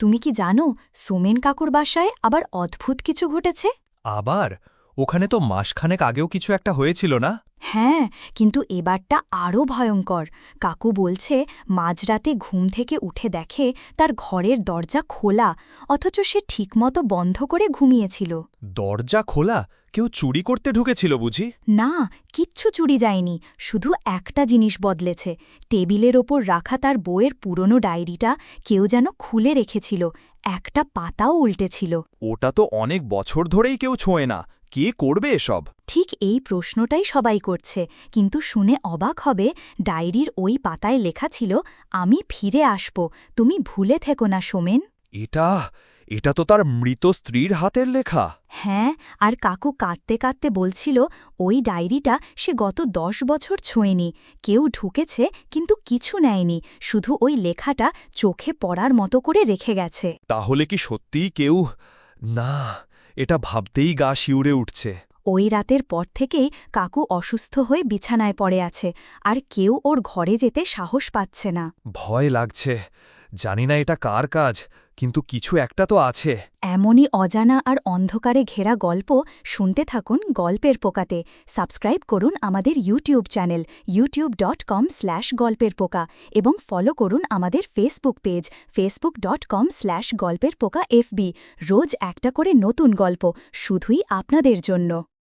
তুমি কি জানো সোমেন কাকুর বাসায় আবার অদ্ভুত কিছু ঘটেছে? আবার? ওখানে তো মাসখানেক আগেও কিছু একটা হয়েছিল না? হ্যাঁ কিন্তু এবারটা আরও ভয়ঙ্কর। কাকু বলছে মাঝরাতে ঘুম থেকে উঠে দেখে তার ঘরের দরজা খোলা অথচ সে ঠিকমতো বন্ধ করে ঘুমিয়েছিল। দরজা খোলা? কেউ চুরি করতে ঢুকেছিল বুঝি? না কিচ্ছু চুরি যায়নি শুধু একটা জিনিস বদলেছে। টেবিলের ওপর রাখা তার বইয়ের পুরনো ডায়েরিটা কেউ যেন খুলে রেখেছিল একটা পাতাও উল্টেছিল। ওটা তো অনেক বছর ধরেই কেউ ছোঁয় না। কে করবে এসব? ঠিক এই প্রশ্নটাই সবাই করছে। কিন্তু শুনে অবাক হবে ডায়েরির ওই পাতায় লেখা ছিল আমি ফিরে আসব তুমি ভুলে থেকো না সোমেন। এটা এটা তো তার মৃত স্ত্রীর হাতের লেখা। হ্যাঁ আর কাকু কাঁদতে কাঁদতে বলছিল ওই ডায়েরিটা সে গত দশ বছর ছোঁয়নি। কেউ ঢুকেছে কিন্তু কিছু নেয়নি। শুধু ওই লেখাটা চোখে পড়ার মতো করে রেখে গেছে। তাহলে কি সত্যিই কেউ না এটা ভাবতেই গা শিউরে উঠছে। ওই রাতের পর থেকেই কাকু অসুস্থ হয়ে বিছানায় পড়ে আছে আর কেউ ওর ঘরে যেতে সাহস পাচ্ছে না। ভয় লাগছে। জানি না এটা কার কাজ কিন্তু কিছু একটা তো আছে। এমনই অজানা আর অন্ধকারে ঘেরা গল্প শুনতে থাকুন গল্পের পোকাতে। সাবস্ক্রাইব করুন আমাদের YouTube channel YouTube dot com slash গল্পের পোকা এবং ফলো করুন আমাদের Facebook page Facebook dot com slash গল্পের পোকা এফবি রোজ একটা করে নতুন গল্প শুধুই আপনাদের জন্য।